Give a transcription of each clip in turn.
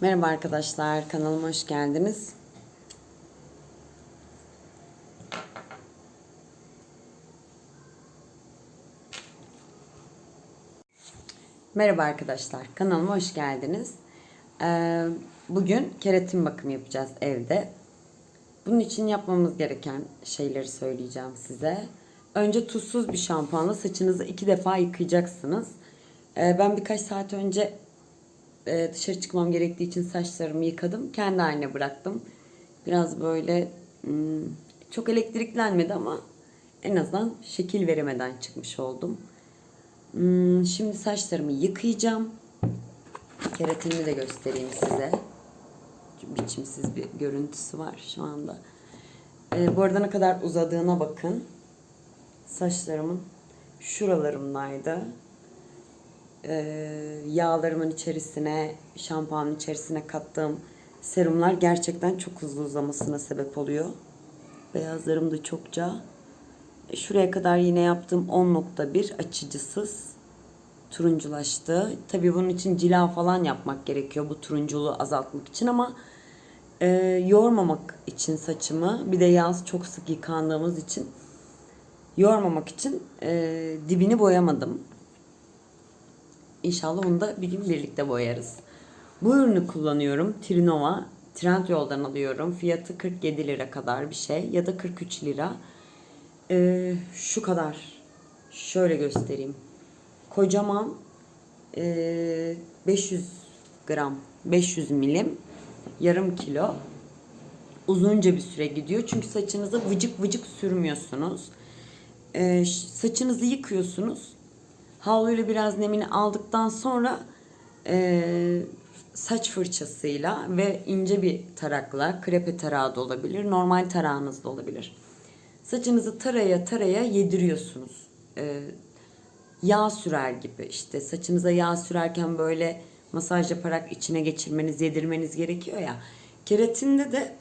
Merhaba arkadaşlar, kanalıma hoş geldiniz. Merhaba arkadaşlar, kanalıma hoş geldiniz. Ee, bugün keratin bakımı yapacağız evde. Bunun için yapmamız gereken şeyleri söyleyeceğim size. Önce tuzsuz bir şampuanla saçınızı iki defa yıkayacaksınız. Ee, ben birkaç saat önce e, dışarı çıkmam gerektiği için saçlarımı yıkadım. Kendi haline bıraktım. Biraz böyle hmm, çok elektriklenmedi ama en azından şekil veremeden çıkmış oldum. Hmm, şimdi saçlarımı yıkayacağım. Keratinimi de göstereyim size. Biçimsiz bir görüntüsü var şu anda. Ee, bu arada ne kadar uzadığına bakın. Saçlarımın şuralarımdaydı e, yağlarımın içerisine, şampuanın içerisine kattığım serumlar gerçekten çok hızlı uzamasına sebep oluyor. Beyazlarım da çokça. Şuraya kadar yine yaptığım 10.1 açıcısız turunculaştı. Tabii bunun için cila falan yapmak gerekiyor bu turunculuğu azaltmak için ama e, yormamak için saçımı bir de yaz çok sık yıkandığımız için yormamak için e, dibini boyamadım. İnşallah onu da bir gün birlikte boyarız. Bu ürünü kullanıyorum. Trinova. Trendyol'dan alıyorum. Fiyatı 47 lira kadar bir şey. Ya da 43 lira. Ee, şu kadar. Şöyle göstereyim. Kocaman ee, 500 gram. 500 milim. Yarım kilo. Uzunca bir süre gidiyor. Çünkü saçınızı vıcık vıcık sürmüyorsunuz. Ee, saçınızı yıkıyorsunuz Havluyla biraz nemini aldıktan sonra e, saç fırçasıyla ve ince bir tarakla, krepe tarağı da olabilir, normal tarağınız da olabilir. Saçınızı taraya taraya yediriyorsunuz. E, yağ sürer gibi işte saçınıza yağ sürerken böyle masaj yaparak içine geçirmeniz, yedirmeniz gerekiyor ya. Keratinde de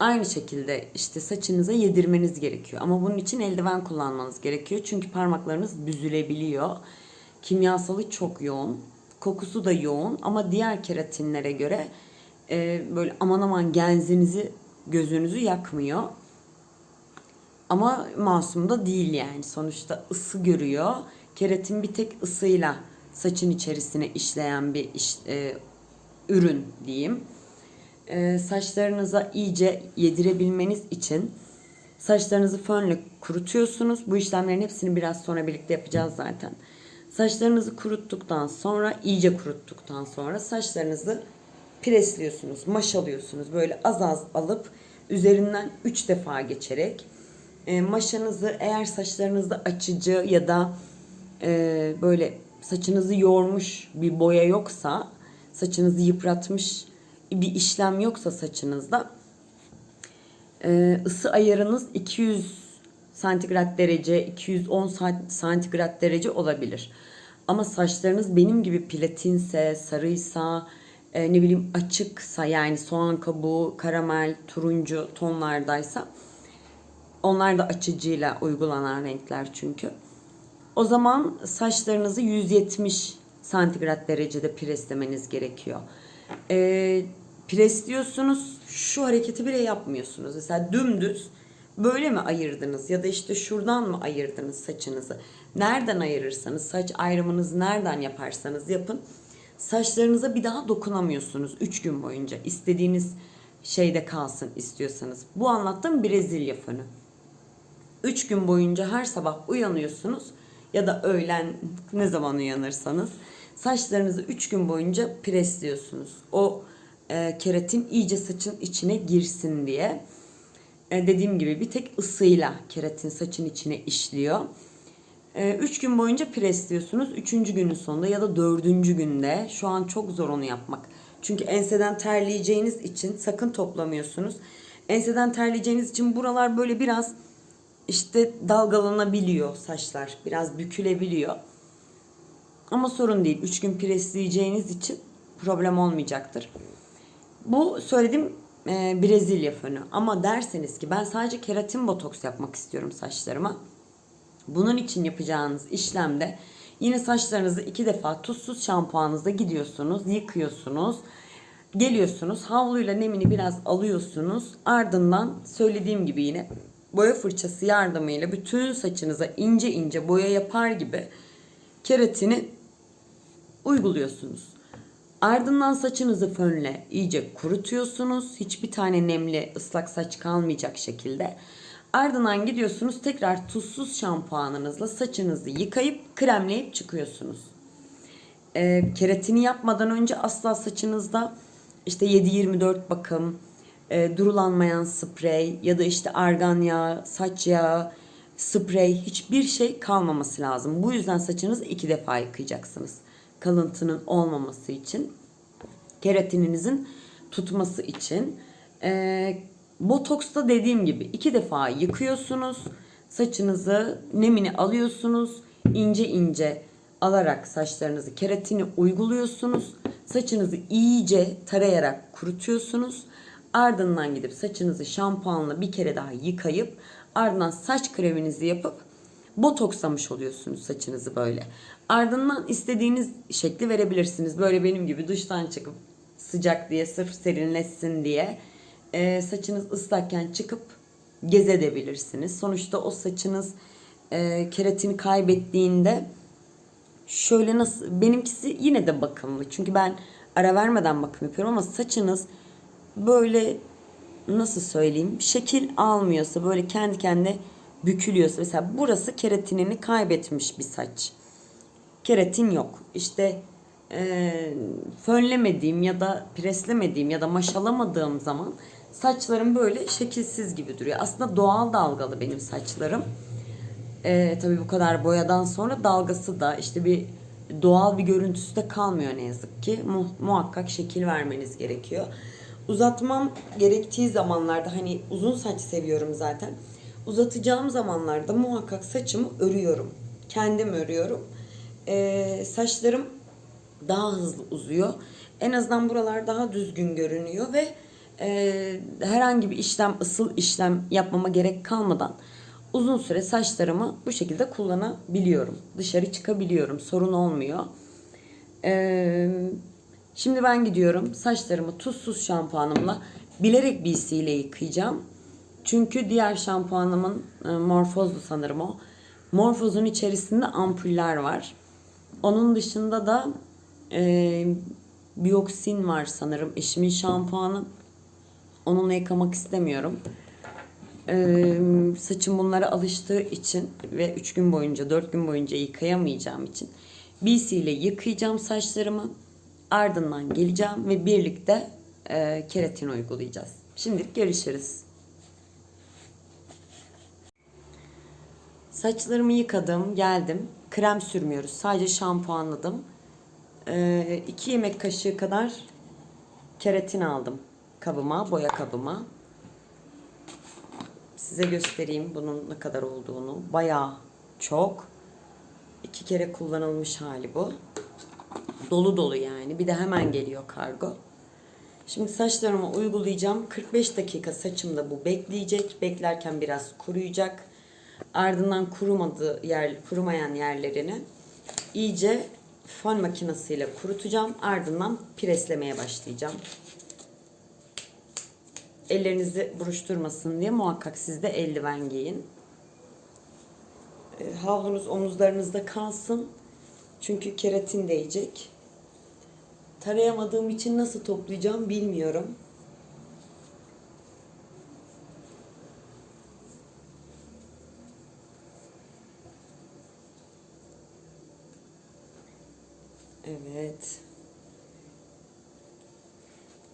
aynı şekilde işte saçınıza yedirmeniz gerekiyor. Ama bunun için eldiven kullanmanız gerekiyor. Çünkü parmaklarınız büzülebiliyor. Kimyasalı çok yoğun. Kokusu da yoğun ama diğer keratinlere göre e, böyle aman aman genzinizi gözünüzü yakmıyor. Ama masum da değil yani. Sonuçta ısı görüyor. Keratin bir tek ısıyla saçın içerisine işleyen bir iş, e, ürün diyeyim. E, saçlarınıza iyice yedirebilmeniz için saçlarınızı fönle kurutuyorsunuz. Bu işlemlerin hepsini biraz sonra birlikte yapacağız zaten. Saçlarınızı kuruttuktan sonra, iyice kuruttuktan sonra saçlarınızı presliyorsunuz, maşalıyorsunuz. Böyle az az alıp üzerinden 3 defa geçerek e, maşanızı eğer saçlarınızda açıcı ya da e, böyle saçınızı yormuş bir boya yoksa, saçınızı yıpratmış bir işlem yoksa saçınızda e, ısı ayarınız 200 santigrat derece, 210 santigrat derece olabilir. Ama saçlarınız benim gibi platinse, sarıysa, e, ne bileyim açıksa yani soğan kabuğu, karamel, turuncu tonlardaysa onlar da açıcıyla uygulanan renkler çünkü. O zaman saçlarınızı 170 santigrat derecede preslemeniz gerekiyor. E, presliyorsunuz şu hareketi bile yapmıyorsunuz. Mesela dümdüz böyle mi ayırdınız ya da işte şuradan mı ayırdınız saçınızı? Nereden ayırırsanız saç ayrımınızı nereden yaparsanız yapın. Saçlarınıza bir daha dokunamıyorsunuz 3 gün boyunca. istediğiniz şeyde kalsın istiyorsanız. Bu anlattığım Brezilya fönü. 3 gün boyunca her sabah uyanıyorsunuz ya da öğlen ne zaman uyanırsanız saçlarınızı 3 gün boyunca presliyorsunuz. O e, keratin iyice saçın içine girsin diye. E, dediğim gibi bir tek ısıyla keratin saçın içine işliyor. 3 gün boyunca presliyorsunuz. 3. günün sonunda ya da 4. günde şu an çok zor onu yapmak. Çünkü enseden terleyeceğiniz için sakın toplamıyorsunuz. Enseden terleyeceğiniz için buralar böyle biraz işte dalgalanabiliyor saçlar. Biraz bükülebiliyor. Ama sorun değil. 3 gün presleyeceğiniz için problem olmayacaktır. Bu söylediğim e, Brezilya fönü. Ama derseniz ki ben sadece keratin botoks yapmak istiyorum saçlarıma. Bunun için yapacağınız işlemde yine saçlarınızı iki defa tuzsuz şampuanınızda gidiyorsunuz, yıkıyorsunuz. Geliyorsunuz havluyla nemini biraz alıyorsunuz. Ardından söylediğim gibi yine boya fırçası yardımıyla bütün saçınıza ince ince boya yapar gibi keratini uyguluyorsunuz. Ardından saçınızı fönle iyice kurutuyorsunuz. Hiçbir tane nemli ıslak saç kalmayacak şekilde. Ardından gidiyorsunuz tekrar tuzsuz şampuanınızla saçınızı yıkayıp kremleyip çıkıyorsunuz. Ee, keratini yapmadan önce asla saçınızda işte 7-24 bakım, e, durulanmayan sprey ya da işte argan yağı, saç yağı, sprey hiçbir şey kalmaması lazım. Bu yüzden saçınızı iki defa yıkayacaksınız. Kalıntının olmaması için, keratininizin tutması için. E, botoksta dediğim gibi iki defa yıkıyorsunuz. Saçınızı nemini alıyorsunuz. ince ince alarak saçlarınızı keratini uyguluyorsunuz. Saçınızı iyice tarayarak kurutuyorsunuz. Ardından gidip saçınızı şampuanla bir kere daha yıkayıp ardından saç kreminizi yapıp botokslamış oluyorsunuz saçınızı böyle. Ardından istediğiniz şekli verebilirsiniz. Böyle benim gibi duştan çıkıp sıcak diye sırf serinleşsin diye e, saçınız ıslakken çıkıp gezedebilirsiniz. Sonuçta o saçınız e, keratini kaybettiğinde şöyle nasıl benimkisi yine de bakımlı. Çünkü ben ara vermeden bakım yapıyorum ama saçınız böyle nasıl söyleyeyim şekil almıyorsa böyle kendi kendine bükülüyorsa mesela burası keratinini kaybetmiş bir saç. Keratin yok. İşte e, fönlemediğim ya da preslemediğim ya da maşalamadığım zaman saçlarım böyle şekilsiz gibi duruyor. Aslında doğal dalgalı benim saçlarım. E, tabii bu kadar boyadan sonra dalgası da işte bir doğal bir görüntüsü de kalmıyor ne yazık ki. Mu- muhakkak şekil vermeniz gerekiyor. Uzatmam gerektiği zamanlarda hani uzun saç seviyorum zaten. Uzatacağım zamanlarda muhakkak saçımı örüyorum. Kendim örüyorum. E, saçlarım daha hızlı uzuyor. En azından buralar daha düzgün görünüyor ve e, herhangi bir işlem, ısıl işlem yapmama gerek kalmadan uzun süre saçlarımı bu şekilde kullanabiliyorum. Dışarı çıkabiliyorum. Sorun olmuyor. Ee, şimdi ben gidiyorum. Saçlarımı tuzsuz şampuanımla bilerek ile yıkayacağım. Çünkü diğer şampuanımın e, morfozlu sanırım o. Morfozun içerisinde ampuller var. Onun dışında da e, biyoksin var sanırım. Eşimin şampuanı. Onunla yıkamak istemiyorum. Ee, saçım bunlara alıştığı için ve 3 gün boyunca 4 gün boyunca yıkayamayacağım için BC ile yıkayacağım saçlarımı. Ardından geleceğim ve birlikte e, keratin uygulayacağız. Şimdilik görüşürüz. Saçlarımı yıkadım, geldim. Krem sürmüyoruz. Sadece şampuanladım. 2 yemek kaşığı kadar keratin aldım kabıma, boya kabıma. Size göstereyim bunun ne kadar olduğunu. Bayağı çok. İki kere kullanılmış hali bu. Dolu dolu yani. Bir de hemen geliyor kargo. Şimdi saçlarıma uygulayacağım. 45 dakika saçımda bu bekleyecek. Beklerken biraz kuruyacak. Ardından kurumadığı yer, kurumayan yerlerini iyice fön makinesiyle kurutacağım. Ardından preslemeye başlayacağım ellerinizi buruşturmasın diye muhakkak siz de eldiven giyin. E, havlunuz omuzlarınızda kalsın. Çünkü keratin değecek. Tarayamadığım için nasıl toplayacağım bilmiyorum. Evet.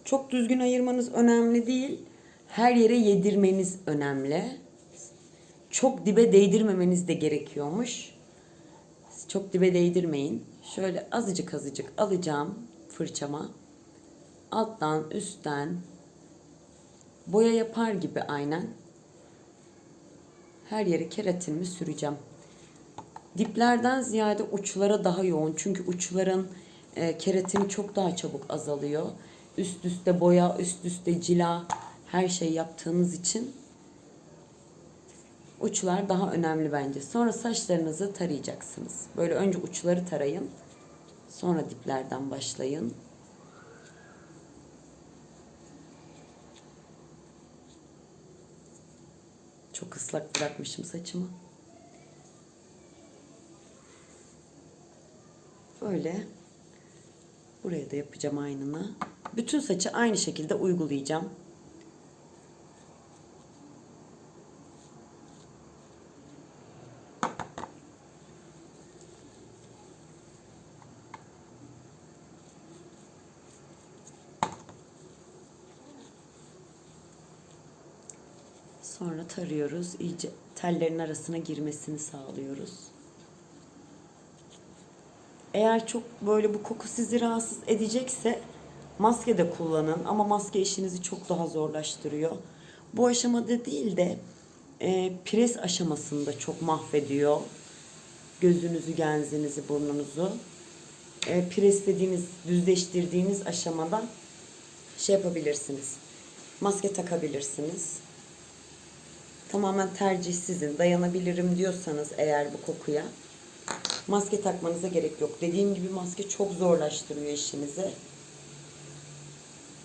Çok düzgün ayırmanız önemli değil. Her yere yedirmeniz önemli. Çok dibe değdirmemeniz de gerekiyormuş. Çok dibe değdirmeyin. Şöyle azıcık azıcık alacağım fırçama. Alttan, üstten boya yapar gibi aynen. Her yere keratinimi süreceğim. Diplerden ziyade uçlara daha yoğun. Çünkü uçların e, keratini çok daha çabuk azalıyor üst üste boya, üst üste cila her şey yaptığınız için uçlar daha önemli bence. Sonra saçlarınızı tarayacaksınız. Böyle önce uçları tarayın. Sonra diplerden başlayın. Çok ıslak bırakmışım saçımı. Böyle buraya da yapacağım aynını. Bütün saçı aynı şekilde uygulayacağım. Sonra tarıyoruz. İyice tellerin arasına girmesini sağlıyoruz. Eğer çok böyle bu koku sizi rahatsız edecekse maske de kullanın ama maske işinizi çok daha zorlaştırıyor. Bu aşamada değil de e, pres aşamasında çok mahvediyor. Gözünüzü, genzinizi, burnunuzu. E, preslediğiniz, düzleştirdiğiniz aşamada şey yapabilirsiniz. Maske takabilirsiniz. Tamamen tercih sizin. Dayanabilirim diyorsanız eğer bu kokuya maske takmanıza gerek yok. Dediğim gibi maske çok zorlaştırıyor işinizi.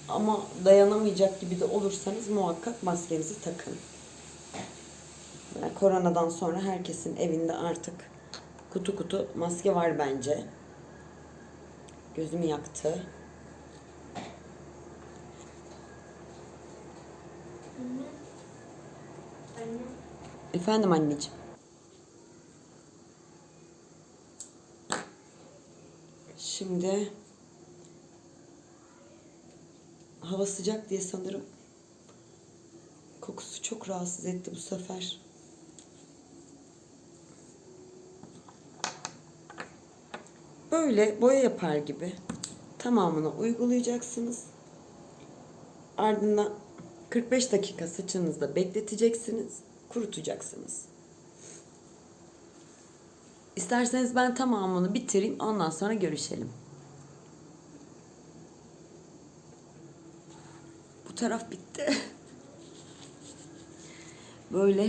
Ama dayanamayacak gibi de olursanız muhakkak maskenizi takın. Yani koronadan sonra herkesin evinde artık kutu kutu maske var bence. Gözümü yaktı. Efendim anneciğim. Şimdi hava sıcak diye sanırım kokusu çok rahatsız etti bu sefer. Böyle boya yapar gibi tamamını uygulayacaksınız. Ardından 45 dakika saçınızda bekleteceksiniz, kurutacaksınız. İsterseniz ben tamamını bitireyim, ondan sonra görüşelim. Bu taraf bitti. Böyle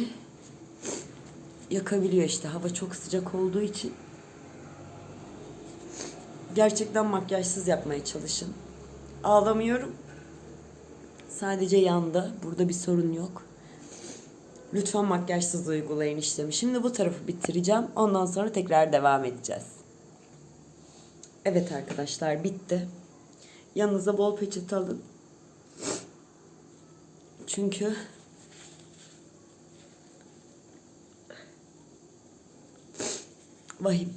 yakabiliyor işte hava çok sıcak olduğu için. Gerçekten makyajsız yapmaya çalışın. Ağlamıyorum. Sadece yandı. Burada bir sorun yok. Lütfen makyajsız uygulayın işlemi. Şimdi bu tarafı bitireceğim. Ondan sonra tekrar devam edeceğiz. Evet arkadaşlar bitti. Yanınıza bol peçete alın. Çünkü vahim.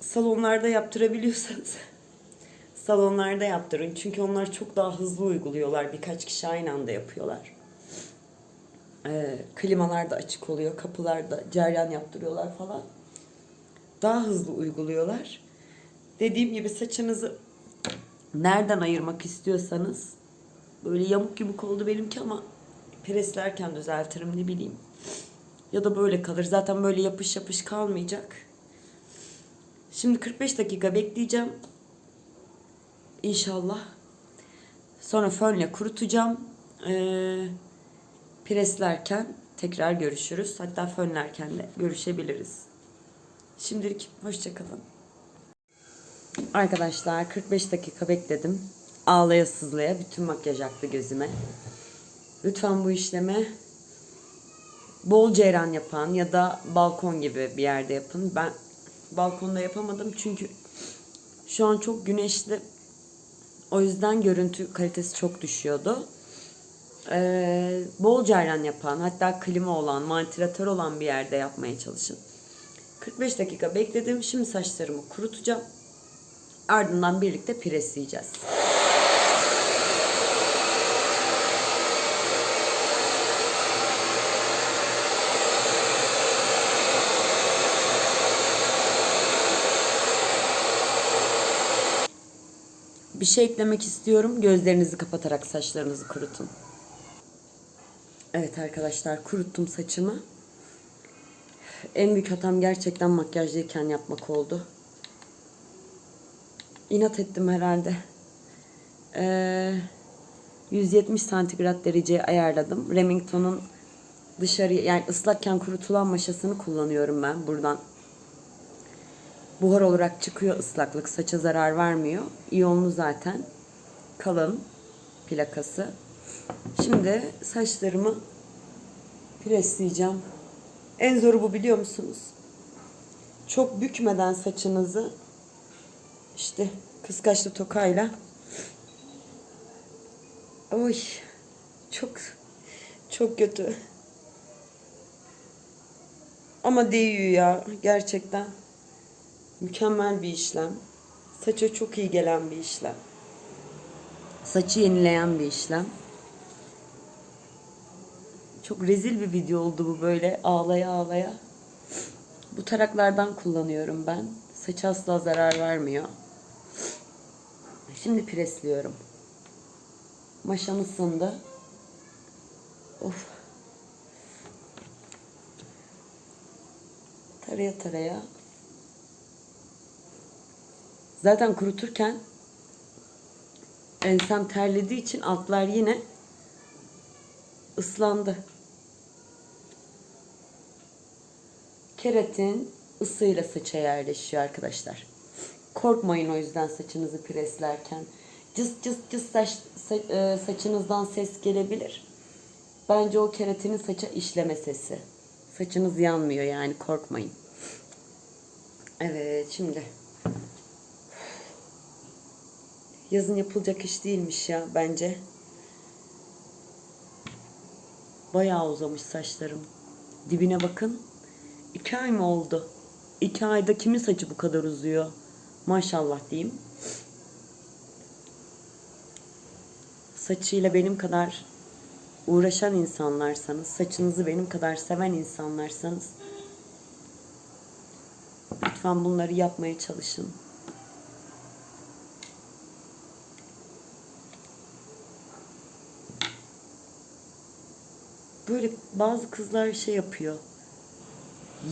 Salonlarda yaptırabiliyorsanız salonlarda yaptırın. Çünkü onlar çok daha hızlı uyguluyorlar. Birkaç kişi aynı anda yapıyorlar. Ee, klimalar da açık oluyor. Kapılarda ceryan yaptırıyorlar falan. Daha hızlı uyguluyorlar. Dediğim gibi saçınızı nereden ayırmak istiyorsanız böyle yamuk yumuk oldu benimki ama preslerken düzeltirim ne bileyim. Ya da böyle kalır. Zaten böyle yapış yapış kalmayacak. Şimdi 45 dakika bekleyeceğim. İnşallah. Sonra fönle kurutacağım. Ee, preslerken tekrar görüşürüz. Hatta fönlerken de görüşebiliriz. Şimdilik hoşçakalın. Arkadaşlar 45 dakika bekledim. Ağlaya sızlaya bütün makyaj aktı gözüme. Lütfen bu işlemi bol ceyran yapan ya da balkon gibi bir yerde yapın. Ben balkonda yapamadım çünkü şu an çok güneşli. O yüzden görüntü kalitesi çok düşüyordu. Ee, bol ceyran yapan, hatta klima olan, vantilatör olan bir yerde yapmaya çalışın. 45 dakika bekledim. Şimdi saçlarımı kurutacağım. Ardından birlikte presleyeceğiz. Bir şey eklemek istiyorum. Gözlerinizi kapatarak saçlarınızı kurutun. Evet arkadaşlar kuruttum saçımı. En büyük hatam gerçekten makyajlıyken yapmak oldu. İnat ettim herhalde. Ee, 170 santigrat dereceye ayarladım. Remington'un dışarı yani ıslakken kurutulan maşasını kullanıyorum ben buradan. Buhar olarak çıkıyor ıslaklık. Saça zarar vermiyor. İyonlu zaten. Kalın plakası. Şimdi saçlarımı presleyeceğim. En zoru bu biliyor musunuz? Çok bükmeden saçınızı işte kıskaçlı tokayla Oy çok çok kötü. Ama değiyor ya gerçekten. Mükemmel bir işlem. Saça çok iyi gelen bir işlem. Saçı yenileyen bir işlem. Çok rezil bir video oldu bu böyle ağlaya ağlaya. Bu taraklardan kullanıyorum ben. Saça asla zarar vermiyor. Şimdi presliyorum. Maşam ısındı. Of. Taraya taraya. Zaten kuruturken ensem terlediği için altlar yine ıslandı. Keratin ısıyla saça yerleşiyor arkadaşlar. Korkmayın o yüzden saçınızı preslerken. Cıs cıs cıs saç, sa- e, saçınızdan ses gelebilir. Bence o keratinin saça işleme sesi. Saçınız yanmıyor yani korkmayın. Evet şimdi. Yazın yapılacak iş değilmiş ya bence. Bayağı uzamış saçlarım. Dibine bakın. İki ay mı oldu? İki ayda kimin saçı bu kadar uzuyor? Maşallah diyeyim. Saçıyla benim kadar uğraşan insanlarsanız, saçınızı benim kadar seven insanlarsanız lütfen bunları yapmaya çalışın. Böyle bazı kızlar şey yapıyor.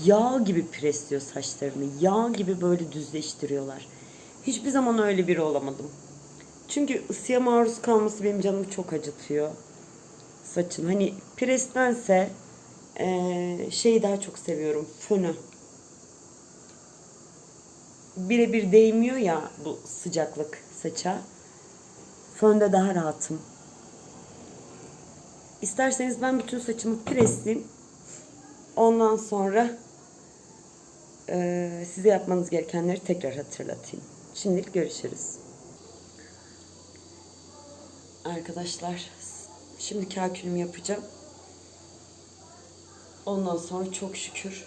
Yağ gibi presliyor saçlarını. Yağ gibi böyle düzleştiriyorlar. Hiçbir zaman öyle biri olamadım. Çünkü ısıya maruz kalması benim canımı çok acıtıyor. Saçın. Hani preslense eee şeyi daha çok seviyorum. Fönü. Birebir değmiyor ya bu sıcaklık saça. Fönde daha rahatım. İsterseniz ben bütün saçımı presleyeyim. Ondan sonra eee, size yapmanız gerekenleri tekrar hatırlatayım. Şimdilik görüşürüz. Arkadaşlar şimdi kalkülümü yapacağım. Ondan sonra çok şükür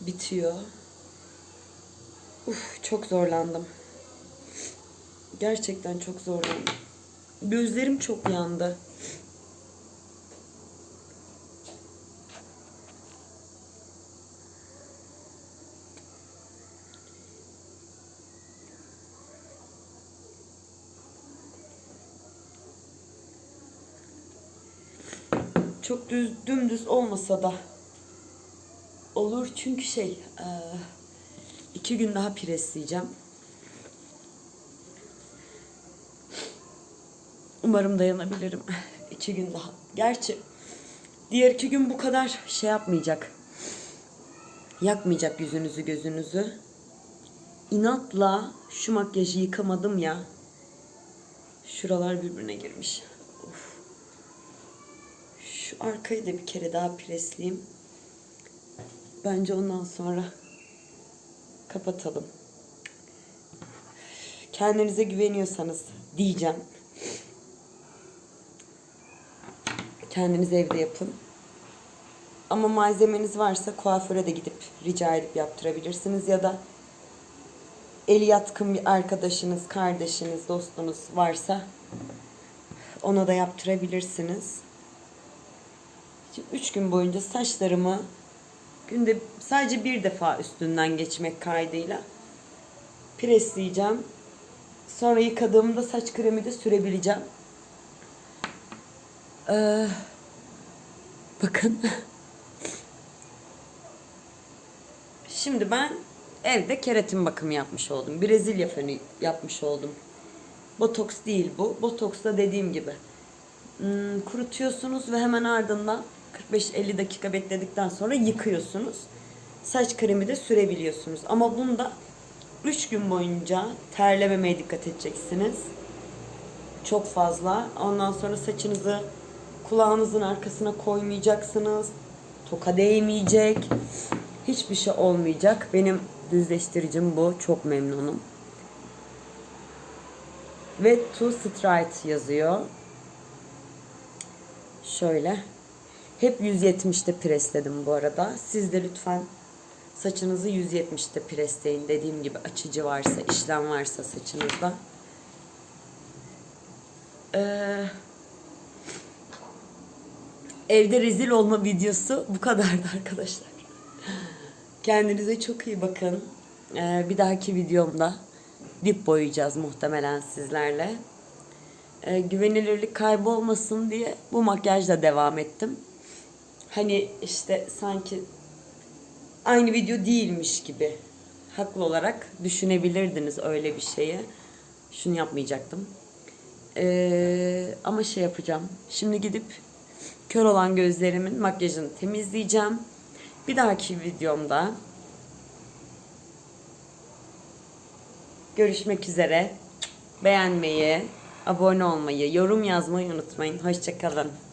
bitiyor. Uf, çok zorlandım. Gerçekten çok zorlandım. Gözlerim çok yandı. Çok düz dümdüz olmasa da olur çünkü şey eee, iki gün daha presleyeceğim. Umarım dayanabilirim. iki gün daha. Gerçi diğer iki gün bu kadar şey yapmayacak. Yakmayacak yüzünüzü gözünüzü. İnatla şu makyajı yıkamadım ya. Şuralar birbirine girmiş. Arkayı da bir kere daha presleyeyim. Bence ondan sonra kapatalım. Kendinize güveniyorsanız diyeceğim. Kendiniz evde yapın. Ama malzemeniz varsa kuaföre de gidip rica edip yaptırabilirsiniz ya da eli yatkın bir arkadaşınız, kardeşiniz, dostunuz varsa ona da yaptırabilirsiniz. Şimdi üç gün boyunca saçlarımı günde sadece bir defa üstünden geçmek kaydıyla presleyeceğim. Sonra yıkadığımda saç kremi de sürebileceğim. Ee, bakın. Şimdi ben evde keratin bakımı yapmış oldum. Brezilya fönü yapmış oldum. Botoks değil bu. Botoks da dediğim gibi hmm, kurutuyorsunuz ve hemen ardından 45-50 dakika bekledikten sonra yıkıyorsunuz. Saç kremi de sürebiliyorsunuz. Ama bunda 3 gün boyunca terlememeye dikkat edeceksiniz. çok fazla. Ondan sonra saçınızı kulağınızın arkasına koymayacaksınız. Toka değmeyecek. Hiçbir şey olmayacak. Benim düzleştiricim bu. Çok memnunum. Ve to straight yazıyor. Şöyle. Hep 170'te presledim bu arada. Siz de lütfen saçınızı 170'te presleyin. Dediğim gibi açıcı varsa, işlem varsa saçınızda. Ee, evde rezil olma videosu bu kadardı arkadaşlar. Kendinize çok iyi bakın. Ee, bir dahaki videomda dip boyayacağız muhtemelen sizlerle. Ee, güvenilirlik kaybolmasın diye bu makyajla devam ettim. Hani işte sanki aynı video değilmiş gibi haklı olarak düşünebilirdiniz öyle bir şeyi. Şunu yapmayacaktım. Ee, ama şey yapacağım. Şimdi gidip kör olan gözlerimin makyajını temizleyeceğim. Bir dahaki videomda görüşmek üzere. Beğenmeyi, abone olmayı, yorum yazmayı unutmayın. Hoşçakalın.